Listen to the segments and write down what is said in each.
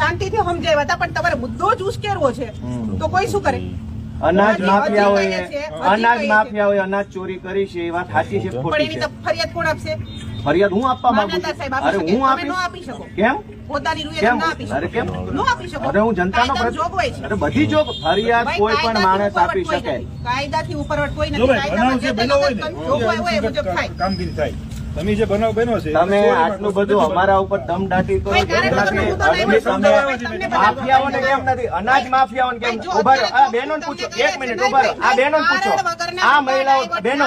શાંતિથી સમજાવ્યા હતા પણ તમારે મુદ્દો જ ઉશ્કેરવો છે. તો કોઈ શું કરે? અનાજ માફિયાઓએ અનાજ. માફિયાઓએ અનાજ ચોરી કરી છે એ વાત સાચી છે ખોટી છે. ફરિયાદ કોણ આપશે? ફરિયાદ હું આપવા માંગુ છું? અરે આપી શકે. હું આપી શકો. કેમ? પોતાની રૂએ કેમ? આપી શકો. અરે કેમ? ન આપી શકો. અરે હું જનતાનો જોગવાઈ છે. અરે બધી જો ફરિયાદ કોઈ પણ માણસ આપી શકે. કાયદાથી ઉપરવટ કોઈ નથી. કાયદામાં જે જે હોય જોગવાઈ હોય એ મુજબ થાય. કામગીરી થાય. તમે જે બનાવ બન્યો છે તમે આટલું બધું અમારા ઉપર કરો તમે તમે નહીં તમને માફિયાઓને કેમ નથી? અનાજ માફિયાઓને કેમ ઊભા રહો. આ બહેનો પૂછો. એક છે, મિનિટ ઊભા રહો. આ બહેનો પૂછો. આ મહિલાઓ બહેનો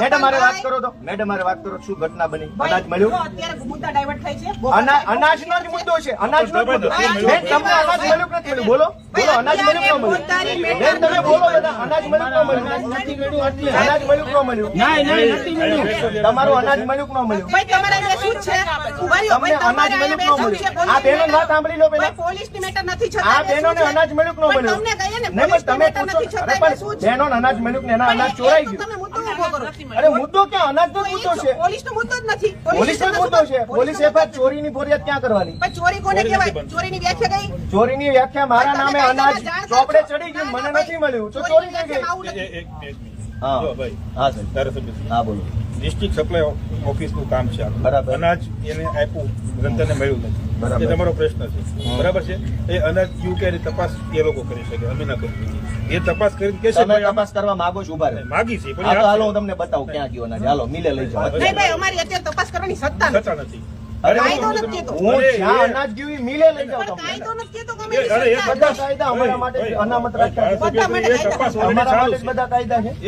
મેડમ મારે વાત કરો તો. મેડમ મારે વાત કરો. શું ઘટના બની? અનાજ મળ્યું? અનાજ અત્યારે મુદ્દા ડાયવર્ટ થાય છે અના- અનાજનો જ મુદ્દો છે. અનાજ નો મુદ્દો બેન તમને અનાજ મળ્યું કે નથી? મળ્યું બોલો. બોલો અનાજ મળ્યું કે મળ્યું? બેન તમે બોલો બધા. અનાજ મળ્યું કે મળ્યું? અનાજ મળ્યું કે ન મળ્યું? તમારું અનાજ મળ્યું. ન મળ્યું? ભાઈ તમારે અહીંયા શું છે? ઊભા ભાઈ, અનાજ મળ્યું ન મળ્યું? આ બહેનોની વાત સાંભળી લો પહેલા. ભાઈ, પોલીસની મેટર નથી છતાં આ એને બહેનોને અનાજ મળ્યું ન મળ્યું? તમને કહીએ ને, નહીં તમે પૂછો અરે છતાં એને શું પણ છે? બહેનોને અનાજ મળ્યું કે એના અનાજ ચોરાઈ ગયું. તમે મુદ્દો ઊભો કરો. અરે મુદ્દો ક્યાં અનાજનો જ મુદ્દો છે? પોલીસનો મુદ્દો જ નથી. પોલીસનો જ મુદ્દો છે. પોલીસ એફઆઈઆર ચોરીની ફરિયાદ ક્યાં કરવાની? પણ ચોરી કોને કહેવાય? બનતી. ચોરીની વ્યાખ્યા કઈ? ચોરીની વ્યાખ્યા મારા નામે અનાજ ચોપડે ચડી ગયું મને નથી મળ્યું. તો ચોરી થઈ ગઈ. વ્યાખ્યામાં આવું એ- નથી. એક એક મિનિટ. હા. ભાઈ હા સર. હા બોલો. ડિસ્ટ્રિક્ટ સપ્લાય ઓફિસનું કામ છે બરાબર. અનાજ એને આપ્યું જનતાને મળ્યું નથી. એ તમારો પ્રશ્ન છે. બરાબર છે? એ અનાજ કયું કે તપાસ એ લોકો કરી શકે અમે ના કરી શકીએ. એ તપાસ કરીને કે છે તમે તપાસ કરવા માંગો છો ઊભા રહો. માગી છે પણ હાલો હું તમને બતાવું ક્યાં ગયો અનાજ. હાલો મિલે લઈ જાઓ. નહીં ભાઈ અમારી અત્યારે તપાસ કરવાની સત્તા નથી. નથી. એ-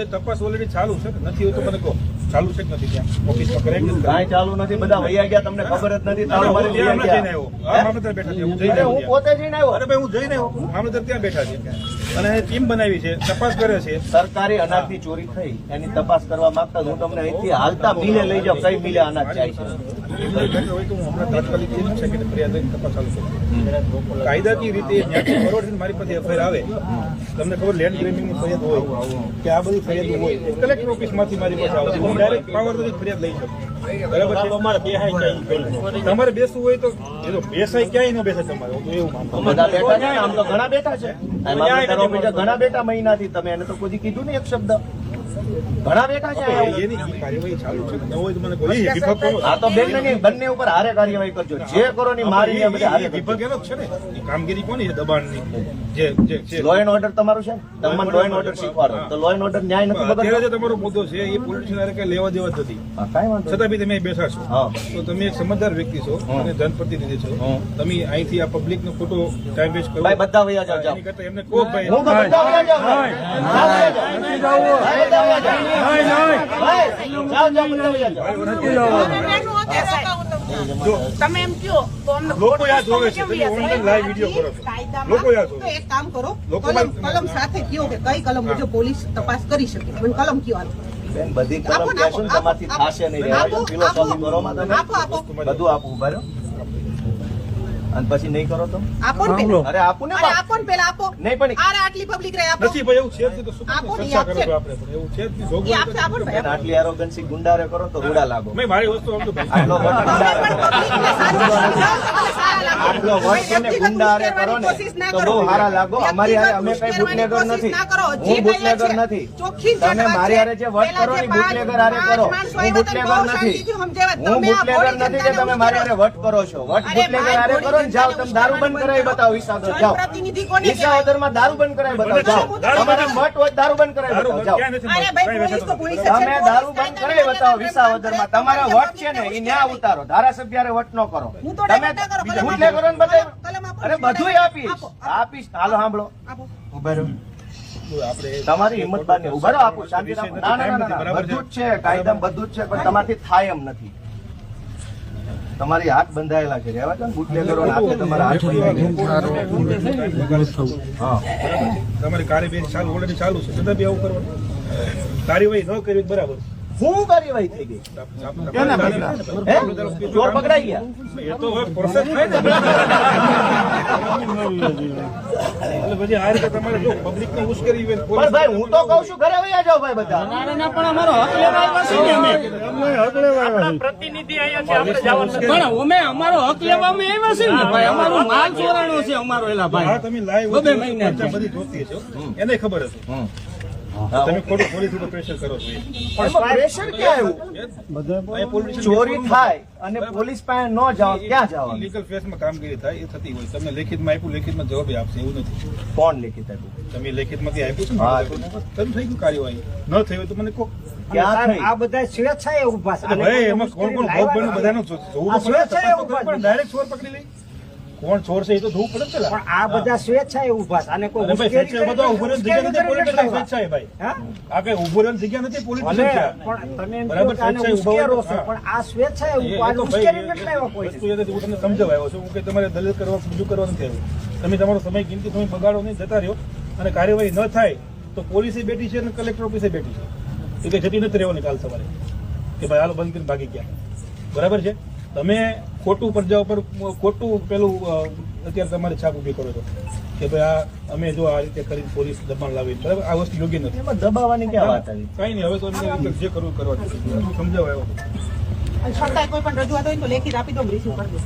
સત્તા તપાસ ઓલરેડી ચાલુ છે? નથી એવું તો મને કહો. ચાલુ છે કે નથી ત્યાં? ઓફિસમાં કરે કાંઈ ચાલુ નથી. બધા વૈયા ગયા. તમને ખબર જ નથી. તારો મારે ત્યાં જઈને. આવ્યો. બેઠા છે. હું પોતે જઈને આવ્યો? અરે ભાઈ હું જઈને આવ્યો. મામલતદાર ત્યાં બેઠા છે. અને ટીમ બનાવી છે. તપાસ કરે છે. સરકારી અનાજની ચોરી થઈ. એની તપાસ કરવા માંગતા હું તમને અહીંથી હાલતા મિલે લઈ જાઉં. કઈ મિલે અનાજ જાય છે? કાયદાકીય રીતે મારી પાસે એફઆઈઆર આવે. તમને ખબર લેન્ડ ગ્રેમિંગની ફરિયાદ હોય કે આ બધી ફરિયાદ હોય. કલેક્ટર ઓફિસમાંથી મારી પાસે આવે. ડાયરેક્ટ પાવરથી ફરિયાદ લઈ શકો બરાબર તમારે બેસવું હોય તો એ તો બેસાય ક્યાંય ન બેસાય તમારે. તો એવું બધા બેઠા છે આમ તો ઘણા બેઠા છે. ઘણા બેઠા મહિનાથી તમે. એને તો કોઈ કીધું નહીં એક શબ્દ. ઘણા બેઠા છે. તો બેન નહીં બંને ઉપર હારે કાર્યવાહી કરજો. જે કરો ની મારી ને બધા હારે વિભાગ એનો છે ને. કામગીરી કોની દબાણની જે જે લો એન્ડ ઓર્ડર તમારું છે? તમને લો એન્ડ ઓર્ડર શીખવાડો. તો લો એન્ડ ઓર્ડર ન્યાય નથી બગડતો? જે તમારો મુદ્દો છે એ પોલિટિશિયન હારે કઈ લેવા દેવા નથી. વાંધો છતાં બી તમે બેસા છો. હા. તો તમે એક સમજદાર વ્યક્તિ છો. અને જનપ્રતિનિધિ છો. તમે અહીંથી આ પબ્લિક નો ખોટો ટાઈમ વેસ્ટ કરો. બધા વયા એમને કહો ભાઈ હું બધા વયા જાઉં. તમે એમ કયો તો અમને લોકો યાદ છે. કરો લોકો યાદ. એક કામ કરો કલમ કલમ સાથે કયો કે કઈ કલમ મુજબ પોલીસ તપાસ કરી શકે. મને કલમ કયો બેન, બધી કલમ આપો કહેશો તમારથી થશે નહીં રહેવા દો. આપો, ફિલોસોફી કરો માં આપો આપો. બધું આપવું ઊભા. અને પછી નહીં કરો તો? આપો ને અરે આપો ને આપો ને પેલા આપો. નહીં પણ આરે આટલી પબ્લિક રહે આપો. નથી ભાઈ એવું છે તો શું આપો ને, આપણે એવું છે જોગવાઈ આપશે આપો ને આટલી એરોગન્સી ગુંડારે કરો તો રૂડા લાગો. મેં મારી વસ્તુ આમ તો આટલો. આટલો વટ છે ને ગુંડારે કરો ને તો બહુ સારા લાગો. અમારી હારે અમે કઈ બુટલેગર નથી. હું બુટલેગર નથી. ચોખ્ખી તમે મારી. હારે જે વટ કરો ને બુટલેગર હારે કરો. હું બુટલેગર નથી. હું તમે બુટલેગર નથી કે તમે મારી હારે વટ કરો છો. વટ અરે બુટલેગર હારે કરો ને જાઓ તમે દારૂ બંધ કરાવી બતાવો વિસાવદર જાઓ. વિસાવદરમાં દારૂ બંધ કરાવી બતાવો જાઓ. દારૂ મઠ હોય દારૂ બંધ કરાવી બતાવો જાઓ. ક્યાં નથી અરે ભાઈ, કાંઈ પોલીસ તો વેચાતો પોલીસ નથી. જ તમે દારૂ બંધ કરાવી બતાવો વિસાવદરમાં તમારા વટ છે ને એ ન્યા ઉતારો. ધારાસભ્ય વટ ન કરો. તમે ડાયવર્ટ કરો, ને બતાવો અરે બધું આપીશ. આપો, આપીશ. હાલો સાંભળો ઊભા તમારી હિંમત બાદ ઊભા રહો આપું. શાંતિ. ના ના ના, ના ના બધું જ છે? કાયદા બધું જ છે પણ તમારથી થાય એમ નથી. તમારી હાથ બંધાયેલા છે રહેવા દો બુટલેગરો હાથે તમારા હાથ બંધાયેલા તમારી કાર્યવાહી ચાલુ ઓલરેડી ચાલુ છે છતાં બી આવું કરવાનું કાર્યવાહી ન કરવી બરાબર શું કાર્યવાહી થઈ ગઈ. કેના? ચોર પકડાઈ ગયા. એ તો હવે પ્રોસેસ થાય ને. એટલે પછી આ રીતે તમારે જો પબ્લિકને ઉશ્કેરી હોય, પણ ભાઈ હું તો કહું છું ઘરે વયા જાઓ ભાઈ બધા. પણ અમારો હક લેવા આવ્યા ને અમે. પણ અમે અમારો હક લેવા અમે આવ્યા છીએ ને ભાઈ અમારો માલ ચોરાણો છે અમારો એલા હા ભાઈ તમે લાઈવ બબે મહિના બધી જોતી હશો. એને ખબર હશે. તમે ખોટું પોલીસ ઉપર પ્રેશર કરો છો. એ. પ્રેશર ક્યાં આવ્યું? ચોરી થાય અને પોલીસ પાસે ન જાઓ ક્યાં જવાનું? લીગલ ફેસમાં કામગીરી થાય એ થતી હોય. તમને લેખિતમાં આપ્યું લેખિતમાં જવાબ એ આપશે એવું નથી. કોણ લેખિત આપ્યું? તમે લેખિતમાંથી આપ્યું છે? તમે થઈ ગયું કાર્યવાહી. ન થઈ હોય તો મને કહો. આ બધા સ્વેચ્છાએ ઊભા છે. ભાઈ એમાં કોણ કોણ ભોગ બન્યું બધાનું જોવું. ડાયરેક્ટ ચોર પકડી લઈ. કોણ ચોર છે એ તો જોવું પડે ને પણ આ બધા સ્વેચ્છાએ ઊભા છે. અને કોઈ ભાઈ બધો ઊભો રહેવાની જગ્યા નથી પોલીસ સ્વેચ્છાએ ભાઈ. હા? આ કઈ ઊભો રહેવાની જગ્યા નથી પોલીસ. પણ તમે બરાબર, સ્વેચ્છાએ ઉશ્કેરો છો, પણ આ સ્વેચ્છાએ એ તો ઉશ્કેરી નથી લાવ્યા કોઈ વસ્તુ એટલે હું તમને સમજાવવા છું. હું કે તમારે દલીલ કરવા બીજું કરવા નથી આવ્યું તમે તમારો સમય કિંમતી સમય બગાડો નહીં જતા રહ્યો. અને કાર્યવાહી ન થાય તો પોલીસે બેઠી છે અને કલેક્ટર ઓફિસે બેઠી છે. એ જતી નથી રહેવાની કાલ સવારે. કે ભાઈ હાલો બંધ કરીને ભાગી ગયા. બરાબર છે? તમે ખોટું પ્રજા ઉપર ખોટું પેલું અત્યારે તમારે છાપ ઊભી કરો છો કે ભાઈ આ અમે જો આ રીતે કરીને પોલીસ દબાણ લાવી બરાબર? આ વસ્તુ યોગ્ય નથી. એમાં દબાવવાની ક્યાં વાત આવી? કઈ નહીં હવે તો એમને જે કરવું કરવા દો. સમજાવવા આવ્યો કોઈ પણ રજૂઆત હોય તો લેખિત આપી દો રિસીવ કરી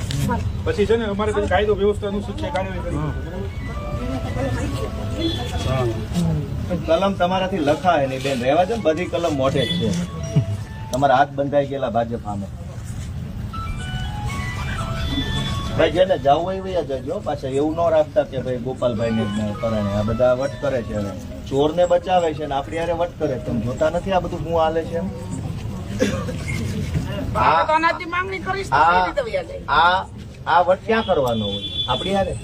પછી છે ને અમારે કઈ કાયદો વ્યવસ્થા અનુસૂચિત છે કાર્યવાહી કરી કલમ તમારાથી લખાય નહીં બેન. રહેવા છે બધી કલમ મોઢે જ છે. તમારા હાથ બંધાઈ ગયેલા ભાજપ સામે. ભાઈ જેને જવું હોય વયા જજો પાછા એવું ન રાખતા કે ભાઈ ગોપાલભાઈ ને પરાણે આ બધા વટ કરે છે હવે. ચોર ને બચાવે છે ને આપણી હારે વટ કરે તમે જોતા નથી આ બધું હું હાલે છે એમ? આ આ વટ ક્યાં કરવાનો હોય? આપણી હારે?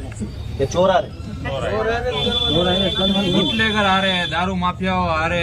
કે ચોર હારે? હારે દારૂ માફિયાઓ હારે.